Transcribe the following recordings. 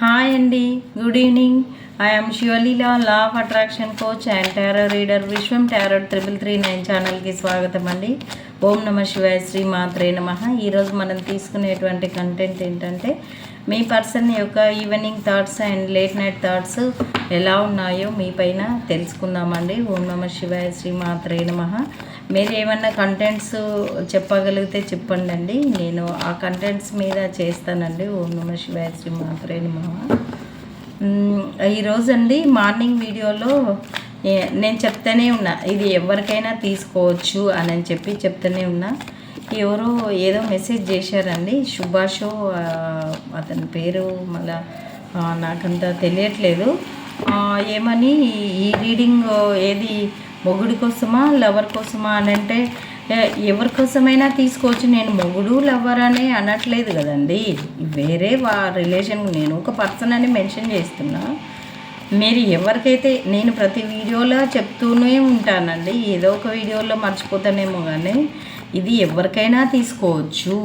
Hi అండి good evening I'm Sivaleela law of attraction coach and tarot reader Vishwam tarot triple three nine ఛానల్కి స్వాగతం అండి. ఓం నమ శివాయ శ్రీ మాత్రే నమ. ఈరోజు మనం తీసుకునేటువంటి కంటెంట్ ఏంటంటే మీ పర్సన్ యొక్క evening thoughts and late night thoughts ఎలా ఉన్నాయో మీ పైన తెలుసుకుందామండి. ఓం నమ శివాయ శ్రీ మాత్రే నమ. మీరు ఏమన్నా కంటెంట్స్ చెప్పగలిగితే చెప్పండి అండి నేను ఆ కంటెంట్స్ మీద చేస్తానండి. ఓం నమ శివాయ శ్రీ మాత్రే నమ. ఈరోజు అండి మార్నింగ్ వీడియోలో నేను చెప్తూనే ఉన్నా ఇది ఎవరికైనా తీసుకోవచ్చు అని అని చెప్పి చెప్తూనే ఉన్నా. ఎవరో ఏదో మెసేజ్ చేశారండి. సుభాషో అతని పేరు మళ్ళా నాకంత తెలియట్లేదు. ఏమని ఈ రీడింగ్ ఏది మొగుడి కోసమా లవర్ కోసమా అని అంటే ఎవరి కోసమైనా తీసుకోవచ్చు. నేను మొగుడు లవర్ అనే అనట్లేదు కదండి. వేరే వా రిలేషన్ నేను ఒక పర్సన్ అని మెన్షన్ చేస్తున్నా. మీరు ఎవరికైతే నేను ప్రతి వీడియోలో చెప్తూనే ఉంటానండి. ఏదో ఒక వీడియోలో మర్చిపోతానేమో కానీ ఇది ఎవరికైనా తీసుకోవచ్చు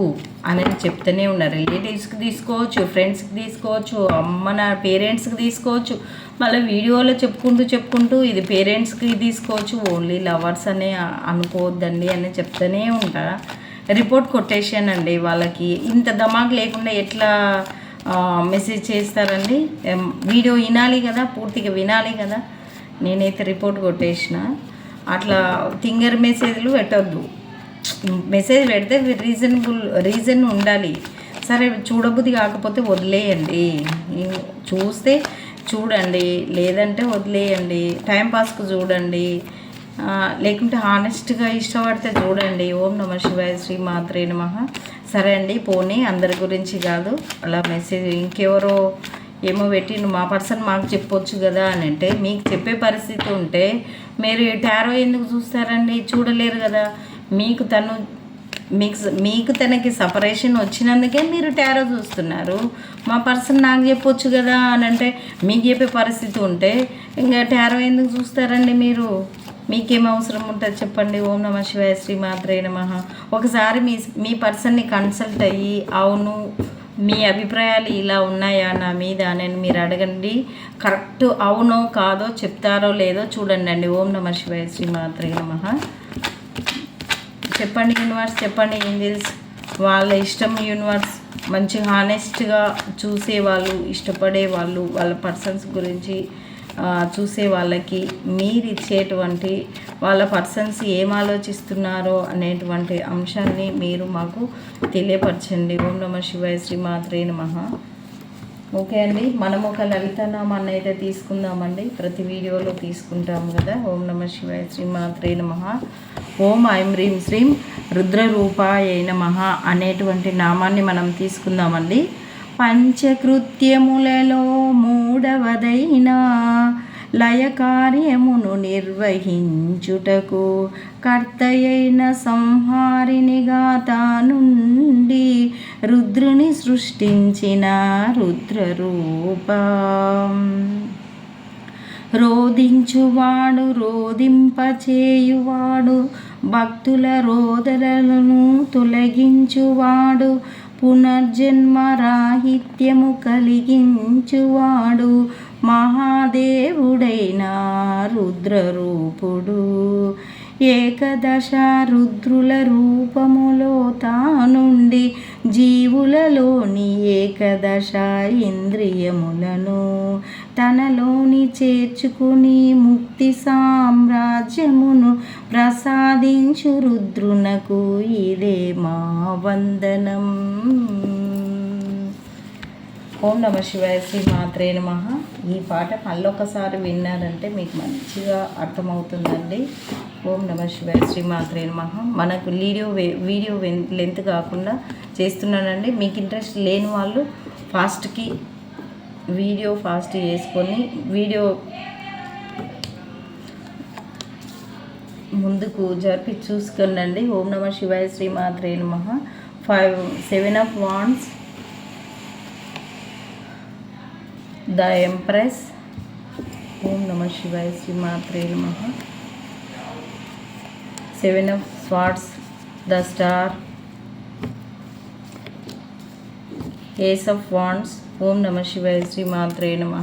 అని చెప్తూనే ఉన్నారు. రిలేటివ్స్కి తీసుకోవచ్చు ఫ్రెండ్స్కి తీసుకోవచ్చు అమ్మ నా పేరెంట్స్కి తీసుకోవచ్చు. మళ్ళీ వీడియోలో చెప్పుకుంటూ చెప్పుకుంటూ ఇది పేరెంట్స్కి తీసుకోవచ్చు ఓన్లీ లవర్స్ అనే అనుకోవద్దండి అని చెప్తూనే ఉంటా. రిపోర్ట్ కొట్టేసానండి వాళ్ళకి. ఇంత దమాక్ లేకుండా ఎట్లా మెసేజ్ చేస్తారండి? వీడియో వినాలి కదా పూర్తిగా వినాలి కదా. నేనైతే రిపోర్ట్ కొట్టేసిన. అట్లా థింగర్ మెసేజ్లు పెట్టద్దు. మెసేజ్ పెడితే రీజనబుల్ రీజన్ ఉండాలి. సరే చూడబుద్ధి కాకపోతే వదిలేయండి. చూస్తే చూడండి లేదంటే వదిలేయండి. టైంపాస్కి చూడండి. లేకుంటే హానెస్ట్గా ఇష్టపడితే చూడండి. ఓం నమ శివాయ శ్రీ మాత్రే నమ. సరే అండి పోనీ అందరి గురించి కాదు. అలా మెసేజ్ ఇంకెవరో ఏమో పెట్టి మా పర్సన్ మాకు చెప్పొచ్చు కదా అని అంటే మీకు చెప్పే పరిస్థితి ఉంటే మీరు టారో ఎందుకు చూస్తారండి? చూడలేరు కదా. మీకు తను మీకు మీకు తనకి సపరేషన్ వచ్చినందుకే మీరు టారో చూస్తున్నారు. మా పర్సన్ నాకు చెప్పొచ్చు కదా అని అంటే మీకు చెప్పే పరిస్థితి ఉంటే ఇంకా టారో ఎందుకు చూస్తారండి మీరు? మీకేం అవసరం ఉంటుంది చెప్పండి. ఓం నమ శివాయ శ్రీ మాత్రే నమ. ఒకసారి మీ మీ పర్సన్ని కన్సల్ట్ అయ్యి అవును మీ అభిప్రాయాలు ఇలా ఉన్నాయా నా మీద అని మీరు అడగండి. కరెక్ట్ అవునో కాదో చెప్తారో లేదో చూడండి అండి. ఓం నమ శివాయ శ్రీ మాత్రే నమ. చెప్పండి యూనివర్స్ చెప్పండి ఏంజిల్స్ వాళ్ళ ఇష్టం యూనివర్స్ మంచి హానెస్ట్గా చూసే వాళ్ళు ఇష్టపడే వాళ్ళు వాళ్ళ పర్సన్స్ గురించి చూసే వాళ్ళకి మీరు ఇచ్చేటువంటి వాళ్ళ పర్సన్స్ ఏం ఆలోచిస్తున్నారో అనేటువంటి అంశాన్ని మీరు మాకు తెలియపరచండి. ఓం నమ శివాయ శ్రీ మాత్రే నమః. ఓకే అండి. మనం ఒక లలితనామాన్ని అయితే తీసుకుందామండి. ప్రతి వీడియోలో తీసుకుంటాం కదా. ఓం నమ శివాయ శ్రీ మాత్రే నమ. ఓం ఐం హ్రీం శ్రీం రుద్రరూపాయ నమ అనేటువంటి నామాన్ని మనం తీసుకుందామండి. పంచకృత్యములలో మూడవదైన లయ కార్యమును నిర్వహించుటకు కర్తయైన సంహారినిగా తానుండి రుద్రుని సృష్టించిన రుద్రరూప. రోధించువాడు రోధింపచేయువాడు భక్తుల రోదలను తొలగించువాడు పునర్జన్మ రాహిత్యము కలిగించువాడు మహాదేవుడైన రుద్రరూపుడు. ఏకదశ రుద్రుల రూపములో తానుండి జీవులలోని ఏకదశ ఇంద్రియములను తనలోని చేర్చుకుని ముక్తి సామ్రాజ్యమును ప్రసాదించు రుద్రునకు ఇదే మా వందనం. ఓం నమ శివాయ శ్రీ మాత్రే నమ. ఈ పాట మళ్ళొకసారి విన్నారంటే మీకు మంచిగా అర్థమవుతుందండి. ఓం నమ శివాయ శ్రీ మాత్రే నమ. మనకు వీడియో వే- వీడియో లెంత్ కాకుండా చేస్తున్నానండి. మీకు ఇంట్రెస్ట్ లేని వాళ్ళు ఫాస్ట్కి వీడియో ఫాస్ట్ చేసుకొని వీడియో ముందుకు జరిపి చూసుకునండి ఓం నమ శివాయ శ్రీ మాత్రే నమ. Five seven of wands. The empress ఓం నమ శివాయ శ్రీ మాత్రే నమ seven of swords the star ace of wands ఓం నమ శివాయ శ్రీ మాత్రే నమ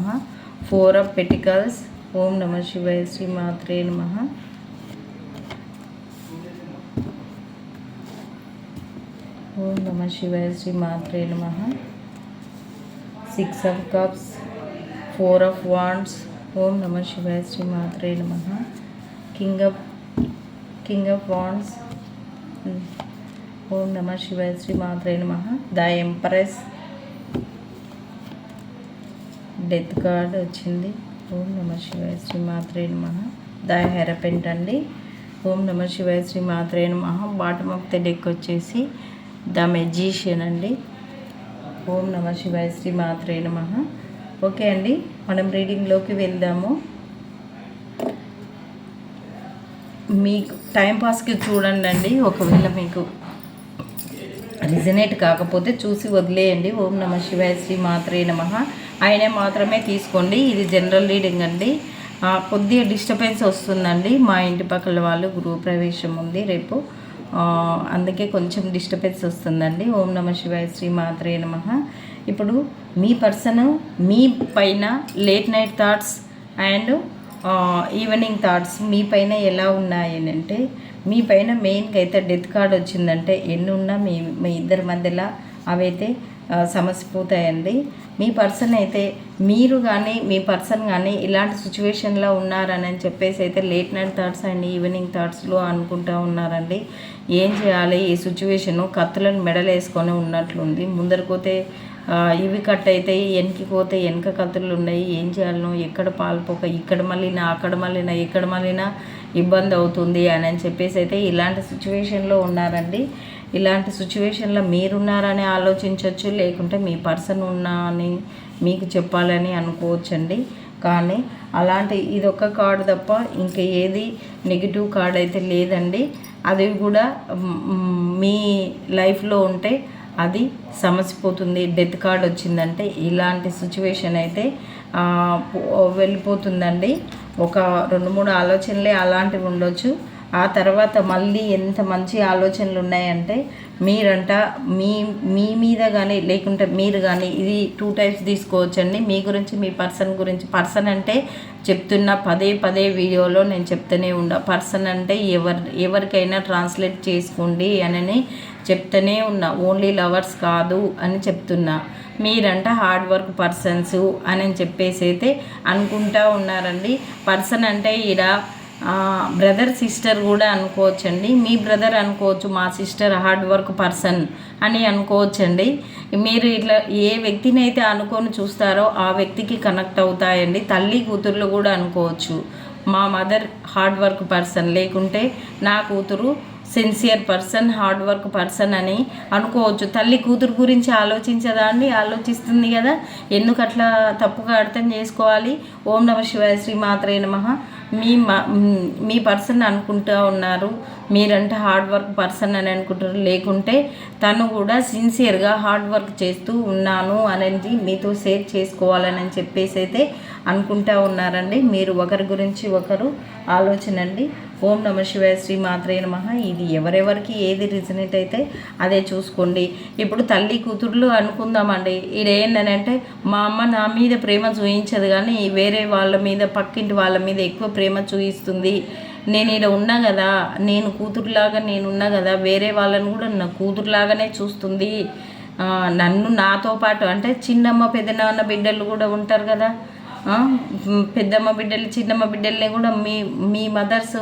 ఫోర్ ఆఫ్ పెటికల్స్ ఓం నమ శివాయ శ్రీ మాత్రే నమ ఓం నమ శివాయ శ్రీ మాత్రే నమ six of cups four of wands. ఓం నమ శివాయ శ్రీ మాత్రే నమ. King of king of wands. ఓం నమ శివాయ శ్రీ మాత్రే నమ. The empress. డెత్ కార్డ్ వచ్చింది. ఓం నమ శివాయ శ్రీ మాత్రే నమ. ద హెరపెంట్ అండి. ఓం నమ శివాయ శ్రీ మాత్రే నమ. బాటమ్ ఆఫ్ ద డెక్ వచ్చేసి ద మెజీషియన్ అండి. ఓం నమ శివాయ శ్రీ మాత్రే నమ. ఓకే అండి మనం రీడింగ్లోకి వెళ్దాము. మీకు టైంపాస్కి చూడండి అండి ఒకవేళ మీకు రిజనేట్ కాకపోతే చూసి వదిలేయండి. ఓం నమ శివాయ శ్రీ మాత్రే నమ. ఆయనే మాత్రమే తీసుకోండి ఇది జనరల్ రీడింగ్ అండి. కొద్దిగా డిస్టర్బెన్స్ వస్తుందండి. మా ఇంటి పక్కల వాళ్ళు గృహప్రవేశం ఉంది రేపు. అందుకే కొంచెం డిస్టర్బెన్స్ వస్తుందండి. ఓం నమ శివాయ శ్రీ మాత్రే నమ. ఇప్పుడు మీ పర్సన్ మీ పైన late night thoughts and evening thoughts మీ పైన ఎలా ఉన్నాయనంటే మీ పైన మెయిన్గా అయితే డెత్ కార్డ్ వచ్చిందంటే ఎన్ని ఉన్నా మీ మీ ఇద్దరి మధ్యలో అవైతే సమసిపోతాయండి మీ పర్సన్ అయితే మీరు కానీ మీ పర్సన్ కానీ ఇలాంటి సిచ్యువేషన్లో ఉన్నారని చెప్పేసి అయితే late night thoughts and evening థాట్స్లో అనుకుంటూ ఉన్నారండి. ఏం చేయాలి? ఈ సిచ్యువేషను కత్తులను మెడలేసుకొని ఉన్నట్లుంది. ముందరపోతే ఇవి కట్ అయితే వెనక్కి పోతే వెనక కత్తులు ఉన్నాయి. ఏం చేయాలనో ఎక్కడ పాల్పోక ఇక్కడ మళ్ళీనా అక్కడ మళ్ళీనా ఇక్కడ మళ్ళీనా ఇబ్బంది అవుతుంది అని అని చెప్పేసి అయితే ఇలాంటి సిచ్యువేషన్లో ఉన్నారండి. ఇలాంటి సిచ్యువేషన్లో మీరున్నారని ఆలోచించవచ్చు లేకుంటే మీ పర్సన్ ఉన్నా అని మీకు చెప్పాలని అనుకోవచ్చండి. కానీ అలాంటి ఇదొక్క కార్డు తప్ప ఇంకా ఏది నెగిటివ్ కార్డ్ అయితే లేదండి. అది కూడా మీ లైఫ్లో ఉంటే అది సమసిపోతుంది. డెత్ కార్డ్ వచ్చిందంటే ఇలాంటి సిచ్యువేషన్ అయితే వెళ్ళిపోతుందండి. ఒక రెండు మూడు ఆలోచనలే అలాంటివి ఉండొచ్చు. ఆ తర్వాత మళ్ళీ ఎంత మంచి ఆలోచనలు ఉన్నాయంటే మీరంట మీ మీ మీద కానీ లేకుంటే మీరు కానీ ఇది టూ టైప్స్ తీసుకోవచ్చండి. మీ గురించి మీ పర్సన్ గురించి. పర్సన్ అంటే చెప్తున్న పదే పదే వీడియోలో నేను చెప్తూనే ఉండ. పర్సన్ అంటే ఎవరి ఎవరికైనా ట్రాన్స్లేట్ చేసుకోండి అని చెప్తూనే ఉన్నా. ఓన్లీ లవర్స్ కాదు అని చెప్తున్నా. మీరంట హార్డ్ వర్క్ పర్సన్స్ అని చెప్పేసి అయితే అనుకుంటా ఉన్నారండి. పర్సన్ అంటే ఇలా బ్రదర్ సిస్టర్ కూడా అనుకోవచ్చండి. మీ బ్రదర్ అనుకోవచ్చు మా సిస్టర్ హార్డ్ వర్క్ పర్సన్ అని అనుకోవచ్చండి. మీరు ఇట్లా ఏ వ్యక్తిని అయితే అనుకొని చూస్తారో ఆ వ్యక్తికి కనెక్ట్ అవుతాయండి. తల్లి కూతుర్లు కూడా అనుకోవచ్చు. మా మదర్ హార్డ్ వర్క్ పర్సన్ లేకుంటే నా కూతురు sincere person hard work person అని అనుకోవచ్చు. తల్లి కూతురు గురించి ఆలోచించదా అండి ఆలోచిస్తుంది కదా. ఎందుకు అట్లా తప్పుగా అర్థం చేసుకోవాలి? ఓం నమ శివాయ శ్రీ మాత్రే నమ. మీ మ- మీ పర్సన్ అనుకుంటా ఉన్నారు. మీరంటే హార్డ్ వర్క్ పర్సన్ అని అనుకుంటారు. లేకుంటే తను కూడా సిన్సియర్గా హార్డ్ వర్క్ చేస్తూ ఉన్నాను అనేది మీతో షేర్ చేసుకోవాలని చెప్పేసి అయితే అనుకుంటా ఉన్నారండి. మీరు ఒకరి గురించి ఒకరు ఆలోచన అండి. ఓం నమ శివాయ శ్రీ మాత్రే నమ. ఇది ఎవరెవరికి ఏది రిజనేట్ అయితే అదే చూసుకోండి. ఇప్పుడు తల్లి కూతుర్లు అనుకుందామండి. ఇది ఏంటంటే మా అమ్మ నా మీద ప్రేమ చూపించదు కానీ వేరే వాళ్ళ మీద పక్కింటి వాళ్ళ మీద ఎక్కువ ప్రేమ చూపిస్తుంది నేను ఇక్కడ ఉన్నా కదా నేను కూతురులాగా నేను ఉన్నా కదా వేరే వాళ్ళని కూడా నా కూతురులాగానే చూస్తుంది. నన్ను నాతో పాటు అంటే చిన్నమ్మ పెద్దనాన్న బిడ్డలు కూడా ఉంటారు కదా. పెద్దమ్మ బిడ్డలు చిన్నమ్మ బిడ్డల్ని కూడా మీ మీ మదర్స్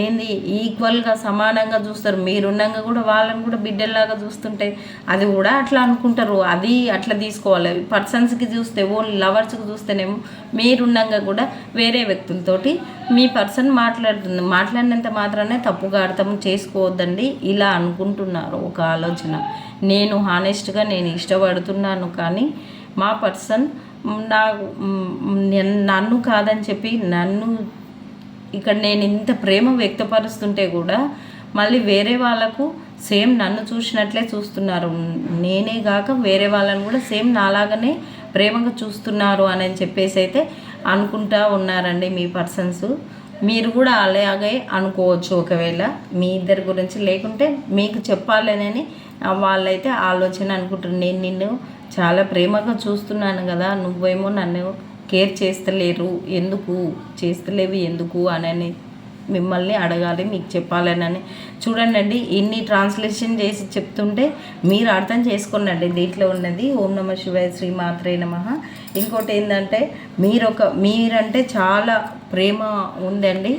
ఏంది ఈక్వల్గా సమానంగా చూస్తారు. మీరున్నాక కూడా వాళ్ళని కూడా బిడ్డల్లాగా చూస్తుంటే అది కూడా అట్లా అనుకుంటారు. అది అట్లా తీసుకోవాలి. పర్సన్స్కి చూస్తే ఓన్లీ లవర్స్కి చూస్తేనేమో మీరున్నాక కూడా వేరే వ్యక్తులతోటి మీ పర్సన్ మాట్లాడుతుంది. మాట్లాడినంత మాత్రానే తప్పుగా అర్థం చేసుకోవద్దండి. ఇలా అనుకుంటున్నారు ఒక ఆలోచన. నేను హానెస్ట్గా నేను ఇష్టపడుతున్నాను కానీ మా పర్సన్ నా నన్ను కాదని చెప్పి నన్ను ఇక్కడ నేను ఇంత ప్రేమ వ్యక్తపరుస్తుంటే కూడా మళ్ళీ వేరే వాళ్ళకు సేమ్ నన్ను చూసినట్లే చూస్తున్నారు. నేనే కాక వేరే వాళ్ళని కూడా సేమ్ నాలాగానే ప్రేమగా చూస్తున్నారు అని చెప్పేసి అయితే అనుకుంటా ఉన్నారండి మీ పర్సన్స్. మీరు కూడా అలాగే అనుకోవచ్చు ఒకవేళ మీ ఇద్దరి గురించి లేకుంటే మీకు చెప్పాలని వాళ్ళైతే ఆలోచన అనుకుంటున్నారు నేను నిన్ను చాలా ప్రేమగా చూస్తున్నాను కదా నువ్వేమో నన్ను కేర్ చేస్తలేరు. ఎందుకు? చేస్తలేవు ఎందుకు అని మిమ్మల్ని అడగాలి మీకు చెప్పాలనని. చూడండి ఇన్ని ట్రాన్స్లేషన్ చేసి చెప్తుంటే మీరు అర్థం చేసుకోనండి దీంట్లో ఉన్నది ఓం నమ శివాయ శ్రీ మాత్రే నమ. ఇంకోటి ఏంటంటే మీరొక మీరంటే చాలా ప్రేమ ఉందండి.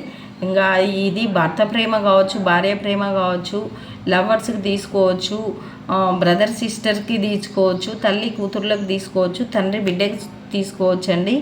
ఇంకా ఇది భర్త ప్రేమ కావచ్చు భార్య ప్రేమ కావచ్చు లవర్స్కి తీసుకోవచ్చు బ్రదర్ సిస్టర్కి తీసుకోవచ్చు తల్లి కూతుర్లకు తీసుకోవచ్చు తండ్రి బిడ్డకి తీసుకోవచ్చండి.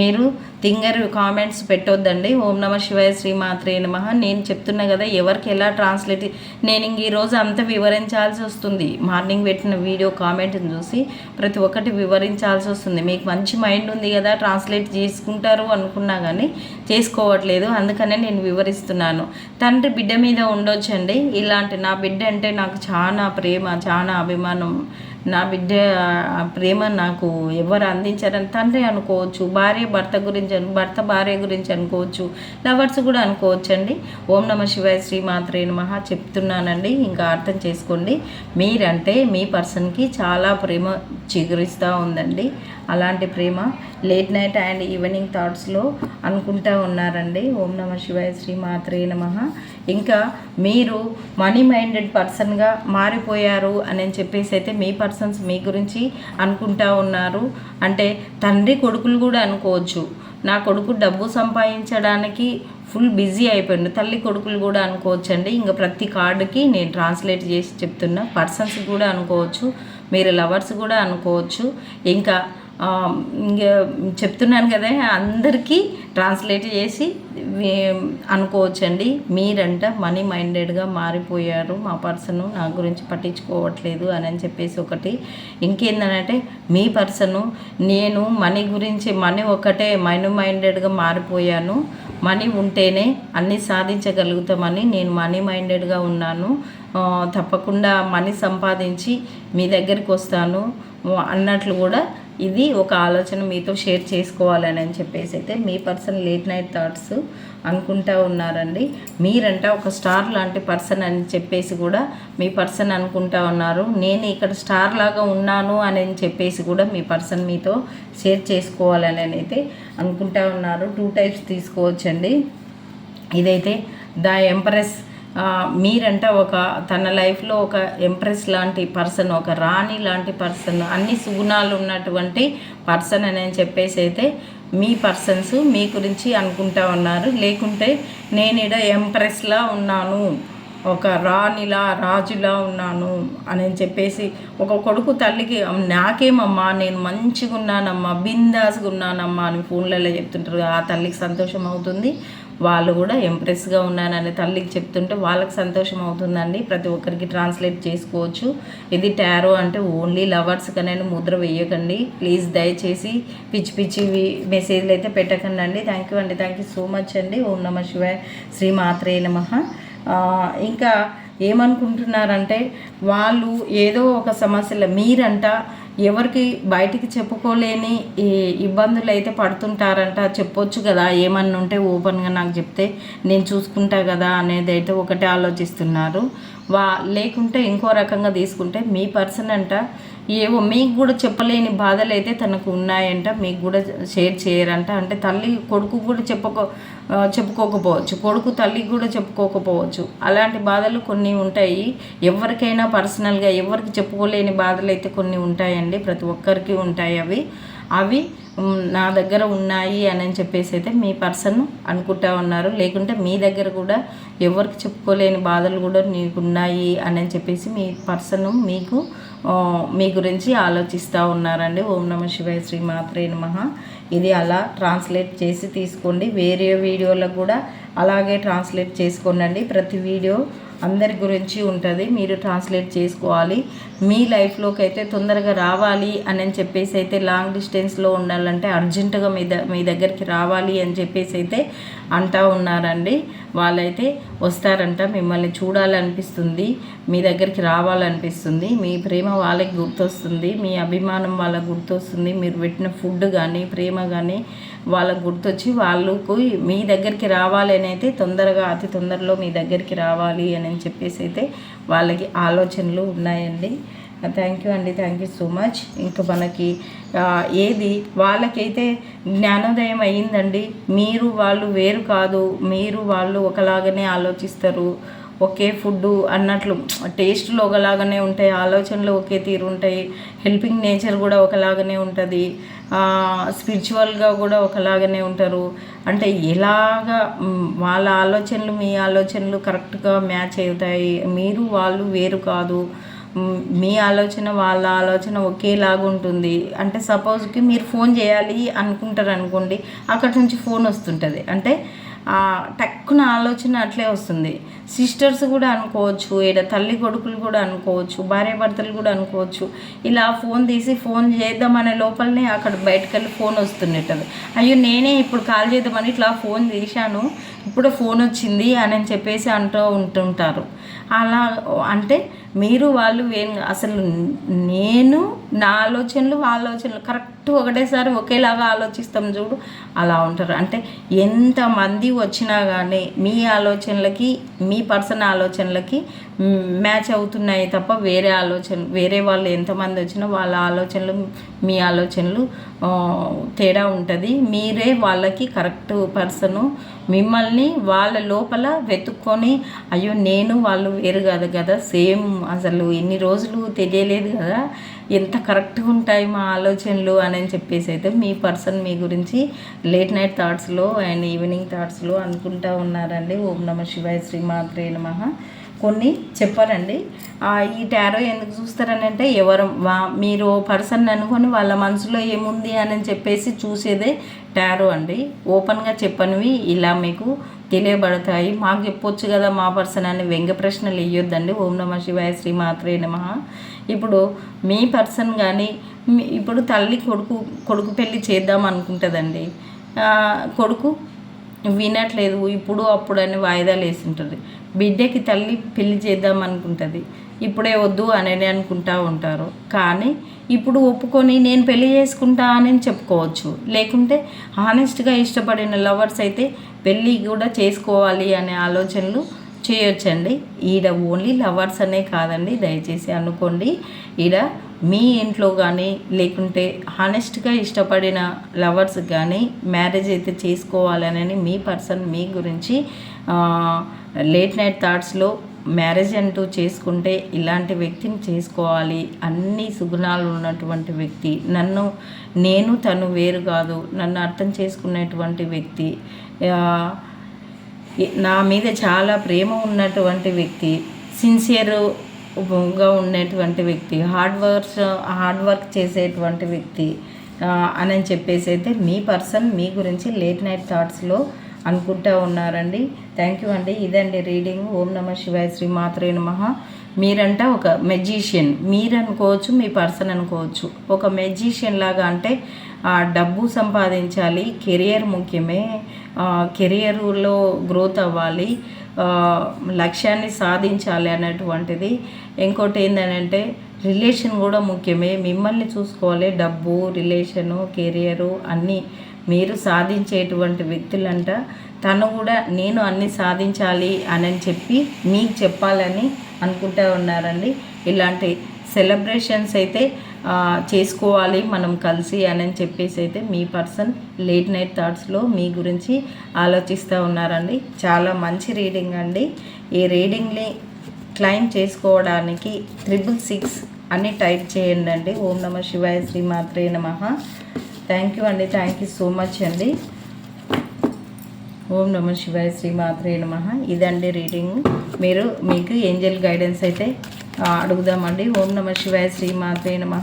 మీరు థింగర్ కామెంట్స్ పెట్టొద్దండి. ఓం నమ శివాయ శ్రీమాత్రే నమ. నేను చెప్తున్నా కదా ఎవరికి ఎలా ట్రాన్స్లేట్ నేను ఇంక ఈరోజు అంత వివరించాల్సి వస్తుంది. మార్నింగ్ పెట్టిన వీడియో కామెంట్ని చూసి ప్రతి ఒక్కటి వివరించాల్సి వస్తుంది. మీకు మంచి మైండ్ ఉంది కదా ట్రాన్స్లేట్ చేసుకుంటారు అనుకున్నా కానీ చేసుకోవట్లేదు. అందుకనే నేను వివరిస్తున్నాను. తండ్రి బిడ్డ మీద ఉండొచ్చండి. ఇలాంటి నా బిడ్డ అంటే నాకు చాలా ప్రేమ చాలా అభిమానం. నా బిడ్డ ప్రేమ నాకు ఎవరు అందించారని తండ్రి అనుకోవచ్చు భార్య భర్త గురించి భర్త భార్య గురించి అనుకోవచ్చు లవర్స్ కూడా అనుకోవచ్చు అండి ఓం నమ శివాయ శ్రీ మాత్రే నమ చెప్తున్నానండి. ఇంకా అర్థం చేసుకోండి. మీరంటే మీ పర్సన్కి చాలా ప్రేమ చిగురిస్తూ ఉందండి. అలాంటి ప్రేమ లేట్ నైట్ అండ్ ఈవినింగ్ థాట్స్లో అనుకుంటా ఉన్నారండి. ఓం నమ శివాయ శ్రీ మాత్రే నమ. ఇంకా మీరు మనీ మైండెడ్ పర్సన్గా మారిపోయారు అని చెప్పేసి అయితే మీ పర్సన్స్ మీ గురించి అనుకుంటా ఉన్నారు. అంటే తండ్రి కొడుకులు కూడా అనుకోవచ్చు. నా కొడుకు డబ్బు సంపాదించడానికి ఫుల్ బిజీ అయిపోయింది తల్లి కొడుకులు కూడా అనుకోవచ్చు అండి ఇంకా ప్రతి కార్డుకి నేను ట్రాన్స్లేట్ చేసి చెప్తున్నా. పర్సన్స్ కూడా అనుకోవచ్చు. మీరు లవర్స్ కూడా అనుకోవచ్చు. ఇంకా ఇంకా చెప్తున్నాను కదా అందరికీ ట్రాన్స్లేట్ చేసి అనుకోవచ్చండి. మీరంట మనీ మైండెడ్గా మారిపోయారు. మా పర్సన్ నా గురించి పట్టించుకోవట్లేదు అని అని చెప్పేసి ఒకటి. ఇంకేందనంటే మీ పర్సను నేను మనీ గురించి మనీ ఒకటే మనీ మైండెడ్గా మారిపోయాను. మనీ ఉంటేనే అన్నీ సాధించగలుగుతామని నేను మనీ మైండెడ్గా ఉన్నాను. తప్పకుండా మనీ సంపాదించి మీ దగ్గరికి వస్తాను. అన్నట్లు కూడా ఇది ఒక ఆలోచన మీతో షేర్ చేసుకోవాలని అని చెప్పేసి అయితే మీ పర్సన్ లేట్ నైట్ థాట్స్ అనుకుంటా ఉన్నారండి. మీరంట ఒక స్టార్ లాంటి పర్సన్ అని చెప్పేసి కూడా మీ పర్సన్ అనుకుంటా ఉన్నారు. నేను ఇక్కడ స్టార్ లాగా ఉన్నాను అని చెప్పేసి కూడా మీ పర్సన్ మీతో షేర్ చేసుకోవాలని అయితే అనుకుంటా ఉన్నారు. టూ టైప్స్ తీసుకోవచ్చండి. ఇదైతే ద ఎంప్రెస్ మీరంట ఒక తన లైఫ్లో ఒక ఎంప్రెస్ లాంటి పర్సన్ ఒక రాణి లాంటి పర్సన్ అన్ని సుగుణాలు ఉన్నటువంటి పర్సన్ అని చెప్పేసి అయితే మీ పర్సన్స్ మీ గురించి అనుకుంటా ఉన్నారు. లేకుంటే నేను ఇడ ఎంప్రెస్లా ఉన్నాను ఒక రాణిలా రాజులా ఉన్నాను అని చెప్పేసి ఒక కొడుకు తల్లికి నాకేమమ్మా నేను మంచిగా ఉన్నానమ్మా బిందాస్గా ఉన్నానమ్మా అని ఫోన్లలో చెప్తుంటారు. ఆ తల్లికి సంతోషం అవుతుంది. వాళ్ళు కూడా ఎంప్రెస్గా ఉన్నానని తల్లికి చెప్తుంటే వాళ్ళకి సంతోషం అవుతుందండి. ప్రతి ఒక్కరికి ట్రాన్స్లేట్ చేసుకోవచ్చు. ఇది టారో అంటే ఓన్లీ లవర్స్కి కనైనా ముద్ర వేయకండి. ప్లీజ్ దయచేసి పిచ్చి పిచ్చి మెసేజ్లు అయితే పెట్టకండి అండి. థ్యాంక్ యూ అండి. థ్యాంక్ యూ సో మచ్ అండి. ఓం నమ శివాయ. శ్రీ మాత్రే నమ. ఇంకా ఏమనుకుంటున్నారంటే వాళ్ళు ఏదో ఒక సమస్యలు మీరంట ఎవరికి బయటికి చెప్పుకోలేని ఈ ఇబ్బందులు అయితే పడుతుంటారంట. చెప్పొచ్చు కదా ఏమన్నా ఉంటే ఓపెన్గా నాకు చెప్తే నేను చూసుకుంటా కదా అనేది అయితే ఒకటే ఆలోచిస్తున్నారు. వా లేకుంటే ఇంకో రకంగా తీసుకుంటే మీ పర్సన్ అంట ఏవో మీకు కూడా చెప్పలేని బాధలు అయితే తనకు ఉన్నాయంట మీకు కూడా షేర్ చేయరంట. అంటే తల్లి కొడుకు కూడా చెప్పుకో చెప్పుకోకపోవచ్చు. కొడుకు తల్లికి కూడా చెప్పుకోకపోవచ్చు. అలాంటి బాధలు కొన్ని ఉంటాయి. ఎవరికైనా పర్సనల్గా ఎవరికి చెప్పుకోలేని బాధలు అయితే కొన్ని ఉంటాయండి. ప్రతి ఒక్కరికి ఉంటాయి అవి. అవి నా దగ్గర ఉన్నాయి అని చెప్పేసి అయితే మీ పర్సన్ అనుకుంటా ఉన్నారు. లేకుంటే మీ దగ్గర కూడా ఎవరికి చెప్పుకోలేని బాధలు కూడా నీకు ఉన్నాయి అని చెప్పేసి మీ పర్సన్ మీకు మీ గురించి ఆలోచిస్తూ ఉన్నారండి. ఓం నమ శివాయ శ్రీ మాత్రే నమ. ఇది అలా ట్రాన్స్లేట్ చేసి తీసుకోండి. వేరే వీడియోలకు కూడా అలాగే ట్రాన్స్లేట్ చేసుకోండి ప్రతి వీడియో అందరి గురించి ఉంటుంది. మీరు ట్రాన్స్లేట్ చేసుకోవాలి. మీ లైఫ్లోకి అయితే తొందరగా రావాలి అని చెప్పేసి అయితే లాంగ్ డిస్టెన్స్లో ఉండాలంటే అర్జెంటుగా మీ ద మీ దగ్గరికి రావాలి అని చెప్పేసి అయితే అంటా ఉన్నారండి. వాళ్ళైతే వస్తారంట. మిమ్మల్ని చూడాలనిపిస్తుంది. మీ దగ్గరికి రావాలనిపిస్తుంది. మీ ప్రేమ వాళ్ళకి గుర్తొస్తుంది. మీ అభిమానం వాళ్ళకి గుర్తొస్తుంది. మీరు పెట్టిన ఫుడ్ కానీ ప్రేమ కానీ వాళ్ళకు గుర్తొచ్చి వాళ్ళకు మీ దగ్గరికి రావాలి అని అయితే తొందరగా అతి తొందరలో మీ దగ్గరికి రావాలి అని చెప్పేసి అయితే వాళ్ళకి ఆలోచనలు ఉన్నాయండి. థ్యాంక్ యూ అండి. థ్యాంక్ యూ సో మచ్ ఇంకా మనకి ఏది వాళ్ళకైతే జ్ఞానోదయం అయ్యిందండి. మీరు వాళ్ళు వేరు కాదు. మీరు వాళ్ళు ఒకలాగానే ఆలోచిస్తారు. ఒకే ఫుడ్ అన్నట్లు టేస్ట్లో ఒకలాగానే ఉంటాయి. ఆలోచనలు ఒకే తీరు ఉంటాయి. హెల్పింగ్ నేచర్ కూడా ఒకలాగానే ఉంటుంది. స్పిరిచువల్గా కూడా ఒకలాగానే ఉంటారు. అంటే ఎలాగా వాళ్ళ ఆలోచనలు మీ ఆలోచనలు కరెక్ట్గా మ్యాచ్ అవుతాయి. మీరు వాళ్ళు వేరు కాదు. మీ ఆలోచన వాళ్ళ ఆలోచన ఒకేలాగా ఉంటుంది. అంటే సపోజ్కి మీరు ఫోన్ చేయాలి అనుకుంటారు అనుకోండి అక్కడి నుంచి ఫోన్ వస్తుంటుంది. అంటే టక్కున ఆలోచన అట్లే వస్తుంది. సిస్టర్స్ కూడా అనుకోవచ్చు ఇక్కడ తల్లి కొడుకులు కూడా అనుకోవచ్చు భార్య భర్తలు కూడా అనుకోవచ్చు. ఇలా ఫోన్ తీసి ఫోన్ చేద్దామనే లోపలనే అక్కడ బయటకు వెళ్ళి ఫోన్ వస్తుండేటది. అయ్యో నేనే ఇప్పుడు కాల్ చేద్దామని ఇట్లా ఫోన్ తీశాను ఇప్పుడు ఫోన్ వచ్చింది అని చెప్పేసి అంటూ ఉంటుంటారు. అలా అంటే మీరు వాళ్ళు వే- అసలు నేను నా ఆలోచనలు వాళ్ళ ఆలోచనలు కరెక్ట్ ఒకటేసారి ఒకేలాగా ఆలోచిస్తాం చూడు. అలా ఉంటారు. అంటే ఎంతమంది వచ్చినా కానీ మీ ఆలోచనలకి మీ పర్సన్ ఆలోచనలకి మ్యాచ్ అవుతున్నాయి తప్ప వేరే ఆలోచన వేరే వాళ్ళు ఎంతమంది వచ్చినా వాళ్ళ ఆలోచనలు మీ ఆలోచనలు తేడా ఉంటుంది. మీరే వాళ్ళకి కరెక్ట్ పర్సను మిమ్మల్ని వాళ్ళ లోపల వెతుక్కొని అయ్యో నేను వాళ్ళు వేరు కాదు కదా సేమ్ అసలు ఎన్ని రోజులు తెలియలేదు కదా. ఎంత కరెక్ట్గా ఉంటాయి మా ఆలోచనలు అని చెప్పేసి అయితే మీ పర్సన్ మీ గురించి లేట్ నైట్ థాట్స్లో అండ్ ఈవినింగ్ థాట్స్లో అనుకుంటా ఉన్నారండి. ఓం నమ శివాయ శ్రీమాత్రే నమ. కొన్ని చెప్పారండి ఈ టారో ఎందుకు చూస్తారని అంటే ఎవరు వా మీరు పర్సన్ అనుకొని వాళ్ళ మనసులో ఏముంది అని చెప్పేసి చూసేదే టారో అండి. ఓపెన్గా చెప్పనివి ఇలా మీకు తెలియబడతాయి. మాకు చెప్పొచ్చు కదా మా పర్సన్ అని వ్యంగ్య ప్రశ్నలు ఇవ్వద్దండి ఓం నమ శివాయ శ్రీ మాత్రే నమ. ఇప్పుడు మీ పర్సన్ కానీ ఇప్పుడు తల్లి కొడుకు కొడుకు పెళ్ళి చేద్దాం అనుకుంటుందండి. కొడుకు వినట్లేదు ఇప్పుడు అప్పుడు అని వాయిదాలు వేసింటుంది. బిడ్డకి తల్లి పెళ్ళి చేద్దాం అనుకుంటుంది. ఇప్పుడే వద్దు అని అనుకుంటా ఉంటారు. కానీ ఇప్పుడు ఒప్పుకొని నేను పెళ్ళి చేసుకుంటా అని చెప్పుకోవచ్చు. లేకుంటే హానెస్ట్గా ఇష్టపడిన లవర్స్ అయితే పెళ్ళి కూడా చేసుకోవాలి అనే ఆలోచనలు చేయొచ్చండి. ఈడ ఓన్లీ లవర్స్ అనే కాదండి. దయచేసి అనుకోండి. ఈడ మీ ఇంట్లో కానీ లేకుంటే హానెస్ట్గా ఇష్టపడిన లవర్స్ కానీ మ్యారేజ్ అయితే చేసుకోవాలని మీ పర్సన్ మీ గురించి లేట్ నైట్ థాట్స్లో మ్యారేజ్ అంటూ చేసుకుంటే ఇలాంటి వ్యక్తిని చేసుకోవాలి. అన్ని సుగుణాలు ఉన్నటువంటి వ్యక్తి. నన్ను నేను తను వేరు కాదు. నన్ను అర్థం చేసుకునేటువంటి వ్యక్తి. నా మీద చాలా ప్రేమ ఉన్నటువంటి వ్యక్తి. సిన్సియర్గా ఉన్నటువంటి వ్యక్తి. హార్డ్ వర్క్స్ హార్డ్ వర్క్ చేసేటువంటి వ్యక్తి. అని చెప్పేసి అయితే మీ పర్సన్ మీ గురించి లేట్ నైట్ థాట్స్లో అనుకుంటా ఉన్నారండి. థ్యాంక్ యూ అండి. ఇదండి రీడింగ్. ఓం నమ శివాయ శ్రీ మాత్రే నమః. మీరంట ఒక మెజీషియన్ మీరు అనుకోవచ్చు మీ పర్సన్ అనుకోవచ్చు. ఒక మెజీషియన్ లాగా అంటే డబ్బు సంపాదించాలి కెరియర్ ముఖ్యమే. కెరియర్లో గ్రోత్ అవ్వాలి లక్ష్యాన్ని సాధించాలి అన్నటువంటిది ఇంకోటి ఏంటంటే రిలేషన్ కూడా ముఖ్యమే. మిమ్మల్ని చూసుకోవాలి డబ్బు రిలేషను కెరియరు అన్నీ. మీరు సాధించేటువంటి వ్యక్తులంట. తను కూడా నేను అన్ని సాధించాలి అని చెప్పి మీకు చెప్పాలని అనుకుంటా ఉన్నారండి. ఇలాంటి సెలబ్రేషన్స్ అయితే చేసుకోవాలి మనం కలిసి అని చెప్పేసి అయితే మీ పర్సన్ లేట్ నైట్ థాట్స్లో మీ గురించి ఆలోచిస్తూ ఉన్నారండి. చాలా మంచి రీడింగ్ అండి. ఈ రీడింగ్ని క్లైమ్ చేసుకోవడానికి త్రిబుల్ సిక్స్ అని టైప్ చేయండి అండి ఓం నమ శివాయ శ్రీమాత్రే నమ. థ్యాంక్ యూ అండి. థ్యాంక్ యూ సో మచ్ అండి. ఓం నమ శివాయ శ్రీ మాత్రే నమ. ఇదండి రీడింగ్. మీరు మీకు ఏంజల్ గైడెన్స్ అయితే అడుగుదామండి. ఓం నమ శివాయ శ్రీ మాత్రే నమ.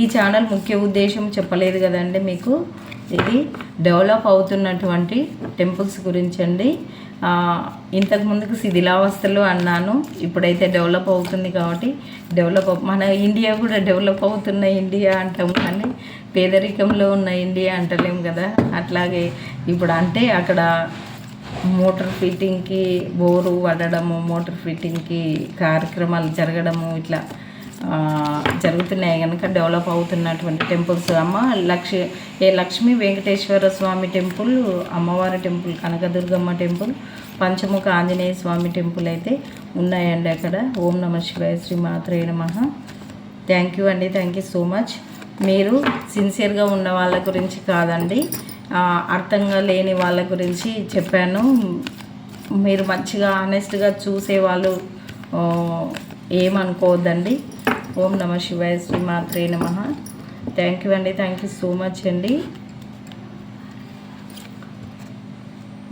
ఈ ఛానల్ ముఖ్య ఉద్దేశం చెప్పలేదు కదండి మీకు. ఇది డెవలప్ అవుతున్నటువంటి టెంపుల్స్ గురించి అండి. ఇంతకు ముందుకు శిథిలావస్థలు అన్నాను. ఇప్పుడైతే డెవలప్ అవుతుంది కాబట్టి డెవలప్ మన ఇండియా కూడా డెవలప్ అవుతున్న ఇండియా అంటాం కానీ పేదరికంలో ఉన్న ఇండియా అంటలేం కదా? అట్లాగే ఇప్పుడు అంటే అక్కడ మోటార్ ఫిట్టింగ్కి బోరు పడడము మోటార్ ఫిట్టింగ్కి కార్యక్రమాలు జరగడము ఇట్లా జరుగుతున్నాయి. కనుక డెవలప్ అవుతున్నటువంటి టెంపుల్స్. అమ్మ లక్ష ఏ లక్ష్మీ వెంకటేశ్వర స్వామి టెంపుల్ అమ్మవారి temple Kanakadurgamma temple Panchamukha Anjaneya Swamy temple అయితే ఉన్నాయండి అక్కడ. ఓం నమ శివాయ శ్రీ మాత్రే నమ. థ్యాంక్ యూ అండి. Thank you so much. మీరు సిన్సియర్గా ఉన్న వాళ్ళ గురించి కాదండి. అర్థంగా లేని వాళ్ళ గురించి చెప్పాను. మీరు మంచిగా ఆనెస్ట్గా చూసే వాళ్ళు ఏమనుకోవద్దండి. ఓం నమ శివాయ శ్రీ మాత్రే నమ. థ్యాంక్ యూ అండి. థ్యాంక్ యూ సో మచ్ అండి.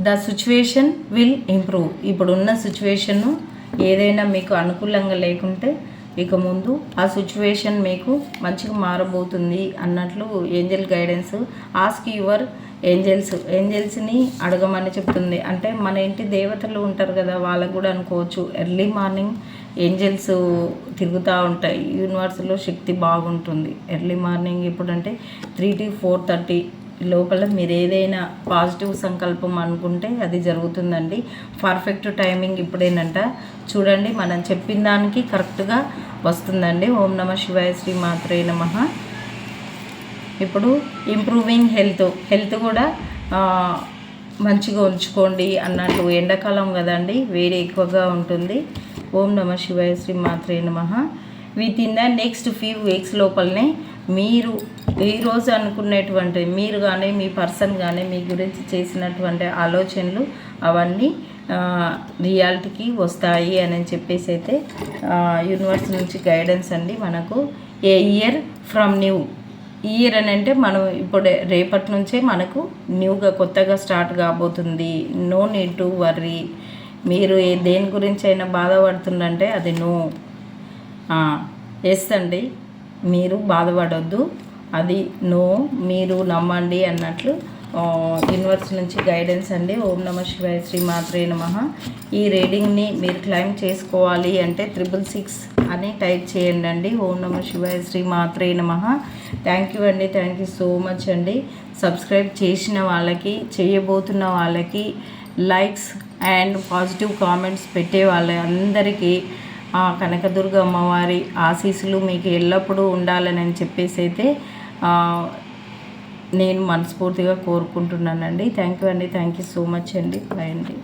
ద సిచ్యువేషన్ విల్ ఇంప్రూవ్ ఇప్పుడున్న సిచ్యువేషను ఏదైనా మీకు అనుకూలంగా లేకుంటే ఇక ముందు ఆ సిచ్యువేషన్ మీకు మంచిగా మారబోతుంది అన్నట్లు angel guidance ask your angels. ఏంజల్స్ని అడగమని చెప్తుంది. అంటే మన ఇంటి దేవతలు ఉంటారు కదా వాళ్ళకు కూడా అనుకోవచ్చు. ఎర్లీ మార్నింగ్ ఏంజల్స్ తిరుగుతూ ఉంటాయి. యూనివర్స్లో శక్తి బాగుంటుంది. ఎర్లీ మార్నింగ్ ఇప్పుడంటే త్రీ టు ఫోర్ థర్టీ లోపల మీరు ఏదైనా పాజిటివ్ సంకల్పం అనుకుంటే అది జరుగుతుందండి. పర్ఫెక్ట్ టైమింగ్ ఇప్పుడేనంట. చూడండి మనం చెప్పిన దానికి కరెక్ట్గా వస్తుందండి. ఓం నమ శివాయ శ్రీ మాత్రే నమ. ఇప్పుడు ఇంప్రూవింగ్ హెల్త్ హెల్త్ కూడా మంచిగా ఉంచుకోండి అన్నట్టు ఎండాకాలం కదండి వేడి ఎక్కువగా ఉంటుంది. ఓం నమ శివాయ శ్రీ మాత్రే నమ. Within the next few weeks లోపలనే మీరు ఈరోజు అనుకునేటువంటి మీరు కానీ మీ పర్సన్ కానీ మీ గురించి చేసినటువంటి ఆలోచనలు అవన్నీ రియాలిటీకి వస్తాయి అని చెప్పేసి అయితే యూనివర్స్ నుంచి గైడెన్స్ అండి మనకు. A year from new year అని అంటే మనం ఇప్పుడు రేపటి నుంచే మనకు న్యూగా కొత్తగా స్టార్ట్ కాబోతుంది. నో నీడ్ టు వర్రీ మీరు ఏ దేని గురించి అయినా బాధపడుతుందంటే అది నో ఎస్ అండి మీరు బాధపడొద్దు. అది నో మీరు నమ్మండి అన్నట్లు యూనివర్స్ నుంచి గైడెన్స్ అండి. ఓం నమ శివాయ శ్రీ మాత్రే నమ. ఈ రీడింగ్ని మీరు క్లైమ్ చేసుకోవాలి అంటే త్రిబుల్ సిక్స్ అని టైప్ చేయండి అండి. ఓం నమ శివాయ శ్రీ మాత్రే నమ. థ్యాంక్ యూ అండి. థ్యాంక్ యూ సో మచ్ అండి. సబ్స్క్రైబ్ చేసిన వాళ్ళకి చేయబోతున్న వాళ్ళకి లైక్స్ అండ్ పాజిటివ్ కామెంట్స్ పెట్టే వాళ్ళ అందరికీ ఆ కనకదుర్గ అమ్మవారి ఆశీస్సులు మీకు ఎల్లప్పుడూ ఉండాలని చెప్పేసి అయితే నేను మనస్ఫూర్తిగా కోరుకుంటున్నానండి. థ్యాంక్ యూ అండి. థ్యాంక్ యూ సో మచ్ అండి. బాయ్ అండి.